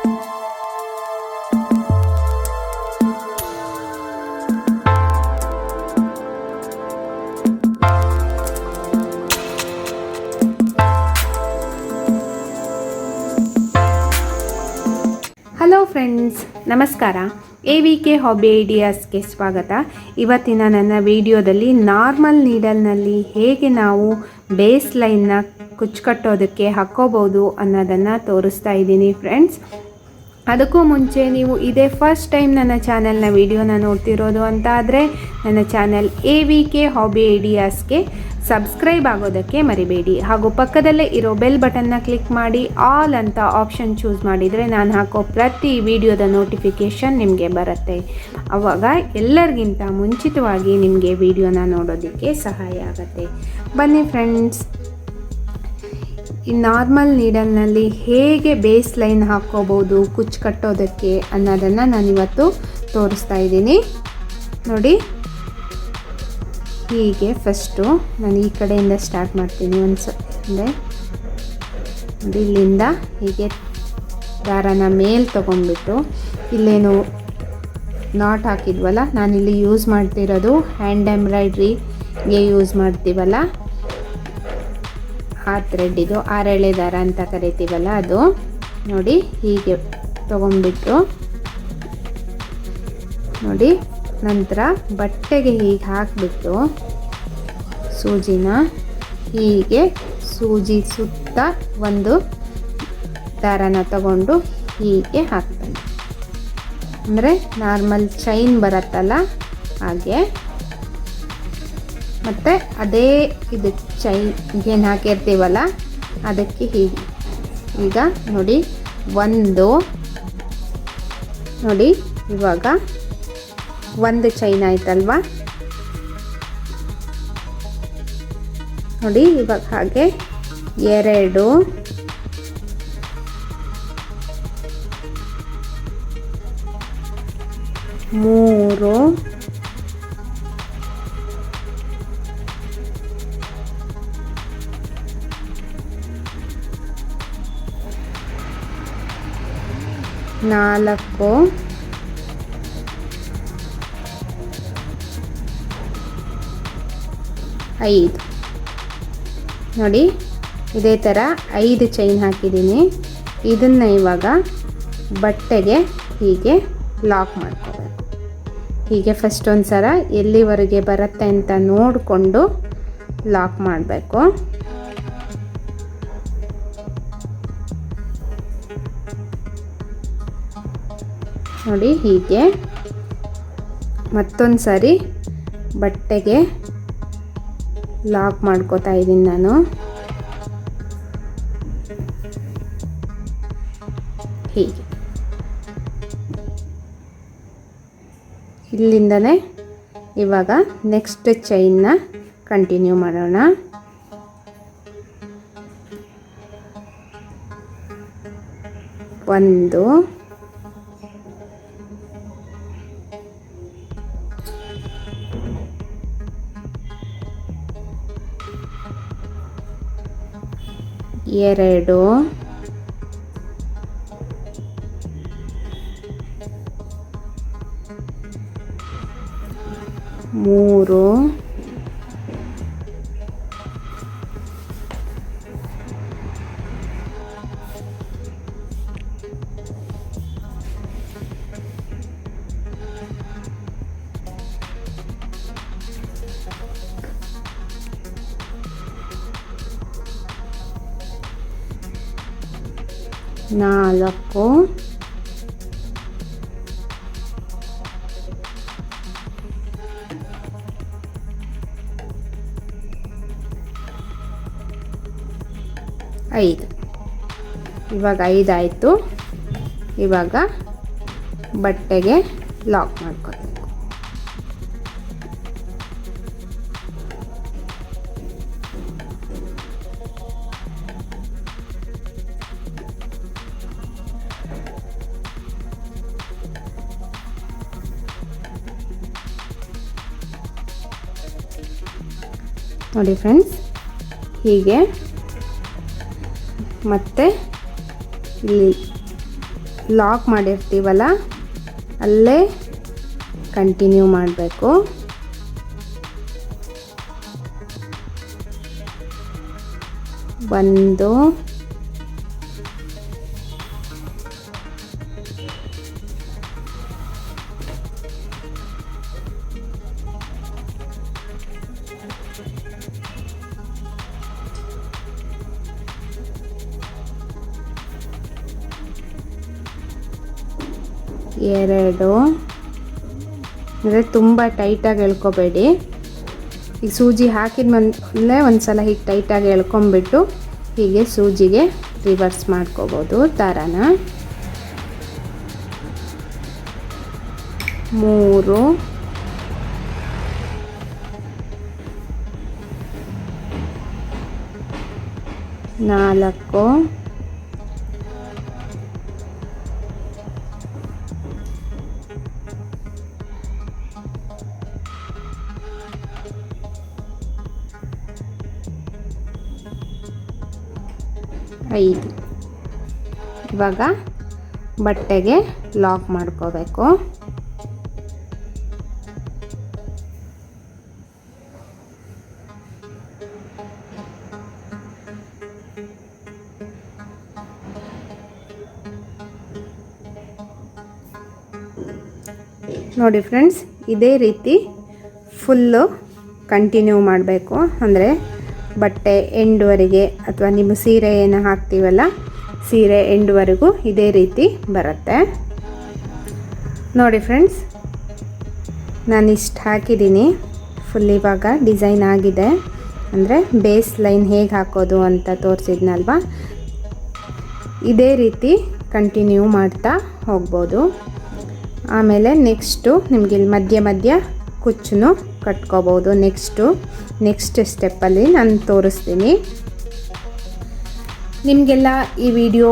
Hello friends ನಮಸ್ಕಾರ. A V K hobby ಐಡಿಯಾಸ್ಗೆ ಸ್ವಾಗತ. ಇವತ್ತಿನ ನನ್ನ ವಿಡಿಯೋದಲ್ಲಿ ನಾರ್ಮಲ್ ನೀಡಲ್ನಲ್ಲಿ ಹೇಗೆ ನಾವು ಬೇಸ್ ಲೈನ್ನ ಕುಚ್ಚು ಕಟ್ಟೋದಕ್ಕೆ ಹಾಕ್ಕೋಬೋದು ಅನ್ನೋದನ್ನು ತೋರಿಸ್ತಾ ಇದ್ದೀನಿ ಫ್ರೆಂಡ್ಸ್ ಅದಕ್ಕೂ ಮುಂಚೆ ನೀವು ಇದೇ ಫಸ್ಟ್ ಟೈಮ್ ನನ್ನ ಚಾನೆಲ್ನ ವಿಡಿಯೋನ ನೋಡ್ತಿರೋದು ಅಂತ ಆದರೆ ನನ್ನ channel A V K hobby ಐಡಿಯಾಸ್ಗೆ subscribe ಆಗೋದಕ್ಕೆ ಮರಿಬೇಡಿ. ಹಾಗೂ ಪಕ್ಕದಲ್ಲೇ ಇರೋ ಬೆಲ್ ಬಟನ್ನ ಕ್ಲಿಕ್ ಮಾಡಿ ಆಲ್ ಅಂತ ಆಪ್ಷನ್ ಚೂಸ್ ಮಾಡಿದರೆ ನಾನು ಹಾಕೋ ಪ್ರತಿ ವಿಡಿಯೋದ ನೋಟಿಫಿಕೇಷನ್ ನಿಮಗೆ ಬರುತ್ತೆ. ಆವಾಗ ಎಲ್ಲರಿಗಿಂತ ಮುಂಚಿತವಾಗಿ ನಿಮಗೆ ವಿಡಿಯೋನ ನೋಡೋದಕ್ಕೆ ಸಹಾಯ ಆಗುತ್ತೆ. ಬನ್ನಿ ಫ್ರೆಂಡ್ಸ್ ಈ ನಾರ್ಮಲ್ ನೀಡಲ್ನಲ್ಲಿ ಹೇಗೆ ಬೇಸ್ ಲೈನ್ ಹಾಕ್ಕೋಬೋದು ಕುಚ್ಚು ಕಟ್ಟೋದಕ್ಕೆ ಅನ್ನೋದನ್ನು ನಾನಿವತ್ತು ತೋರಿಸ್ತಾ ಇದ್ದೀನಿ. ನೋಡಿ. ಹೀಗೆ ಫಸ್ಟು ನಾನು ಈ ಕಡೆಯಿಂದ ಸ್ಟಾರ್ಟ್ ಮಾಡ್ತೀನಿ ಒಂದು ಸ ಅಂದರೆ ನೋಡಿ, ಇಲ್ಲಿಂದ ಹೀಗೆ ದಾರನ ಮೇಲೆ ತೊಗೊಂಡ್ಬಿಟ್ಟು ಇಲ್ಲೇನು ನಾಟ್ ಹಾಕಿದ್ವಲ್ಲ, ನಾನಿಲ್ಲಿ ಯೂಸ್ ಮಾಡ್ತಿರೋದು ಹ್ಯಾಂಡ್ ಎಂಬ್ರಾಯ್ಡ್ರಿಗೆ ಯೂಸ್ ಮಾಡ್ತೀವಲ್ಲ ಆ ಥ್ರೆಡ್ ಇದು ಆರೆಳೆ ದಾರ ಅಂತ ಕರಿತೀವಲ್ಲ ಅದು. ನೋಡಿ ಹೀಗೆ ತೊಗೊಂಡ್ಬಿಟ್ಟು. ನೋಡಿ ನಂತರ ಬಟ್ಟೆಗೆ ಹೀಗೆ ಹಾಕಿಬಿಟ್ಟು ಸೂಜಿನ ಹೀಗೆ ಸೂಜಿ ಸುತ್ತ ಒಂದು ದಾರನ ತಗೊಂಡು ಹೀಗೆ ಹಾಕ್ತಾನೆ. ಅಂದರೆ ನಾರ್ಮಲ್ ಚೈನ್ ಬರುತ್ತಲ್ಲ ಹಾಗೆ. ಮತ್ತು ಅದೇ ಇದು ಚೈನ್ ಏನು ಹಾಕಿರ್ತೀವಲ್ಲ, ಅದಕ್ಕೆ ಹೀಗೆ. ಈಗ ನೋಡಿ, ಒಂದು, ನೋಡಿ, ಇವಾಗ ಒಂದು ಚೈನ್ ಆಯ್ತಲ್ವಾ? ನೋಡಿ, ಇವಾಗ ಹಾಗೆ ಎರಡು, ಮೂರು ನಾಲ್ಕು. ಐದು. ನೋಡಿ, ಇದೇ ಥರ ಐದು ಚೈನ್ ಹಾಕಿದ್ದೀನಿ. ಇದನ್ನು ಇವಾಗ ಬಟ್ಟೆಗೆ ಹೀಗೆ ಲಾಕ್ ಮಾಡ್ಕೋಬೇಕು. ಹೀಗೆ ಫಸ್ಟ್ ಒಂದು ಸಲ ಎಲ್ಲಿವರೆಗೆ ಬರುತ್ತೆ ಅಂತ ನೋಡಿಕೊಂಡು ಲಾಕ್ ಮಾಡಬೇಕು. ನೋಡಿ ಹೀಗೆ. ಮತ್ತೊಂದು ಸಾರಿ ಬಟ್ಟೆಗೆ ಲಾಕ್ ಮಾಡ್ಕೋತಾ ಇದ್ದೀನಿ ನಾನು. ಹೀಗೆ. ಇಲ್ಲಿಂದನೇ ಇವಾಗ ನೆಕ್ಸ್ಟ್ ಚೈನ್ನ ಕಂಟಿನ್ಯೂ ಮಾಡೋಣ. ಒಂದು ಎರಡು. ಮೂರು. ನಾಲ್ಕು. ಐದು. ಇವಾಗ ಐದಾಯಿತು. ಇವಾಗ ಬಟ್ಟೆಗೆ ಲಾಕ್ ಮಾಡ್ಕೋಬೇಕು ನೋಡಿ ಫ್ರೆಂಡ್ಸ್ ಹೀಗೆ ಮತ್ತೆ ಇಲ್ಲಿ ಲಾಕ್ ಮಾಡಿರ್ತೀವಲ್ಲ ಅಲ್ಲೇ ಕಂಟಿನ್ಯೂ ಮಾಡಬೇಕು. ಒಂದು ಎರಡು. ಅಂದರೆ ತುಂಬ ಟೈಟಾಗಿ ಎಳ್ಕೊಬೇಡಿ. ಈಗ ಸೂಜಿ ಹಾಕಿದ ಮೇಲೆ ಒಂದು ಸಲ ಹೀಗೆ ಟೈಟಾಗಿ ಎಳ್ಕೊಂಬಿಟ್ಟು ಹೀಗೆ ಸೂಜಿಗೆ ರಿವರ್ಸ್ ಮಾಡ್ಕೋಬೋದು ದಾರಾನ ಮೂರು. ನಾಲ್ಕು. ಐದು. ಇವಾಗ ಬಟ್ಟೆಗೆ ಲಾಕ್ ಮಾಡ್ಕೋಬೇಕು. ನೋಡಿ ಫ್ರೆಂಡ್ಸ್ ಇದೇ ರೀತಿ ಫುಲ್ಲು ಕಂಟಿನ್ಯೂ ಮಾಡಬೇಕು. ಅಂದರೆ ಬಟ್ಟೆ ಎಂಡುವರೆಗೆ ಅಥವಾ ನಿಮ್ಮ ಸೀರೆ ಏನು ಹಾಕ್ತೀವಲ್ಲ, ಸೀರೆ ಎಂಡ್ವರೆಗೂ ಇದೇ ರೀತಿ ಬರುತ್ತೆ. ನೋಡಿ ಫ್ರೆಂಡ್ಸ್ ನಾನು ಇಷ್ಟು ಹಾಕಿದ್ದೀನಿ. ಫುಲ್ ಇವಾಗ ಡಿಸೈನ್ ಆಗಿದೆ. ಅಂದರೆ ಬೇಸ್ ಲೈನ್ ಹೇಗೆ ಹಾಕೋದು ಅಂತ ತೋರಿಸಿದ್ನಲ್ವಾ? ಇದೇ ರೀತಿ ಕಂಟಿನ್ಯೂ ಮಾಡ್ತಾ ಹೋಗ್ಬೋದು. ಆಮೇಲೆ ನೆಕ್ಸ್ಟು ನಿಮಗೆ ಇಲ್ಲಿ ಮಧ್ಯ ಮಧ್ಯ ಕುಚ್ಚು ಕಟ್ಕೋಬೋದು ನೆಕ್ಸ್ಟು. ನೆಕ್ಸ್ಟ್ ಸ್ಟೆಪ್ಪಲ್ಲಿ ನಾನು ತೋರಿಸ್ತೀನಿ. ನಿಮಗೆಲ್ಲ ಈ ವಿಡಿಯೋ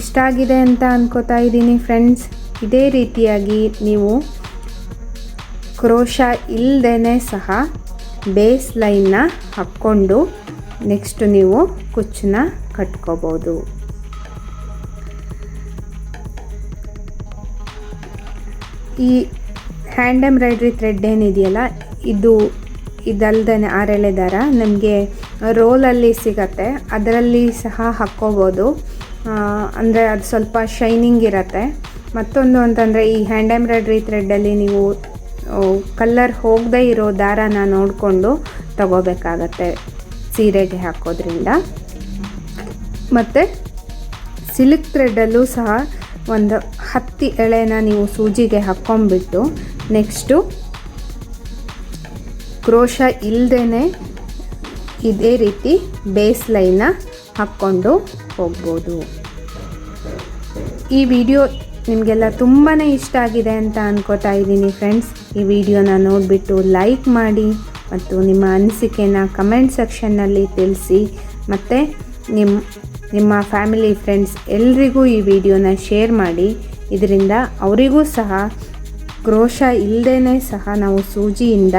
ಇಷ್ಟ ಆಗಿದೆ ಅಂತ ಅನ್ಕೋತಾ ಇದ್ದೀನಿ ಫ್ರೆಂಡ್ಸ್. ಇದೇ ರೀತಿಯಾಗಿ ನೀವು ಕ್ರೋಶ ಇಲ್ಲದೇ ಸಹ ಬೇಸ್ ಲೈನ್ನ ಹಾಕ್ಕೊಂಡು ನೆಕ್ಸ್ಟು ನೀವು ಕುಚ್ಚನ್ನ ಕಟ್ಕೋಬೋದು ಈ ಹ್ಯಾಂಡ್ ಎಂಬ್ರಾಯ್ಡ್ರಿ ಥ್ರೆಡ್ ಏನಿದೆಯಲ್ಲ ಇದು ಇದಲ್ದೇ ಆರೆಳೆ ದಾರ ನಮಗೆ ರೋಲಲ್ಲಿ ಸಿಗತ್ತೆ. ಅದರಲ್ಲಿ ಸಹ ಹಾಕ್ಕೋಬೋದು. ಅಂದರೆ ಅದು ಸ್ವಲ್ಪ ಶೈನಿಂಗ್ ಇರತ್ತೆ. ಮತ್ತೊಂದು ಅಂತಂದರೆ ಈ ಹ್ಯಾಂಡ್ ಎಂಬ್ರಾಯ್ಡ್ರಿ ಥ್ರೆಡ್ಡಲ್ಲಿ ನೀವು ಕಲ್ಲರ್ ಹೋಗದೇ ಇರೋ ದಾರನ ನೋಡಿಕೊಂಡು ತಗೋಬೇಕಾಗತ್ತೆ ಸೀರೆಗೆ ಹಾಕೋದ್ರಿಂದ. ಮತ್ತು ಸಿಲ್ಕ್ ಥ್ರೆಡ್ಡಲ್ಲೂ ಸಹ ಒಂದು ಹತ್ತಿ ಎಳೆನ ನೀವು ಸೂಜಿಗೆ ಹಾಕ್ಕೊಂಬಿಟ್ಟು ನೆಕ್ಸ್ಟು ಕ್ರೋಶ ಇಲ್ಲದೇ ಇದೇ ರೀತಿ ಬೇಸ್ ಲೈನ್ನ ಹಾಕ್ಕೊಂಡು ಹೋಗ್ಬೋದು. ಈ ವಿಡಿಯೋ ನಿಮಗೆಲ್ಲ ತುಂಬಾ ಇಷ್ಟ ಆಗಿದೆ ಅಂತ ಅಂದ್ಕೋತಾ ಇದ್ದೀನಿ ಫ್ರೆಂಡ್ಸ್. ಈ ವಿಡಿಯೋನ ನೋಡಿಬಿಟ್ಟು ಲೈಕ್ ಮಾಡಿ ಮತ್ತು ನಿಮ್ಮ ಅನಿಸಿಕೆನ ಕಮೆಂಟ್ ಸೆಕ್ಷನ್ನಲ್ಲಿ ತಿಳಿಸಿ ಮತ್ತು ನಿಮ್ಮ ನಿಮ್ಮ ಫ್ಯಾಮಿಲಿ ಫ್ರೆಂಡ್ಸ್ ಎಲ್ರಿಗೂ ಈ ವಿಡಿಯೋನ ಶೇರ್ ಮಾಡಿ. ಇದರಿಂದ ಅವರಿಗೂ ಸಹ ಕ್ರೋಶ ಇಲ್ಲದೇ ಸಹ ನಾವು ಸೂಜಿಯಿಂದ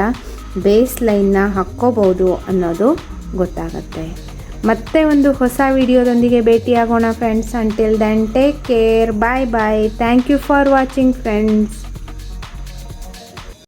ಬೇಸ್ ಲೈನ್ನ ಹಾಕ್ಕೋಬೋದು ಅನ್ನೋದು ಗೊತ್ತಾಗುತ್ತೆ. ಮತ್ತೆ ಒಂದು ಹೊಸ ವಿಡಿಯೋದೊಂದಿಗೆ ಭೇಟಿಯಾಗೋಣ friends. Until then take care bye bye thank you for watching friends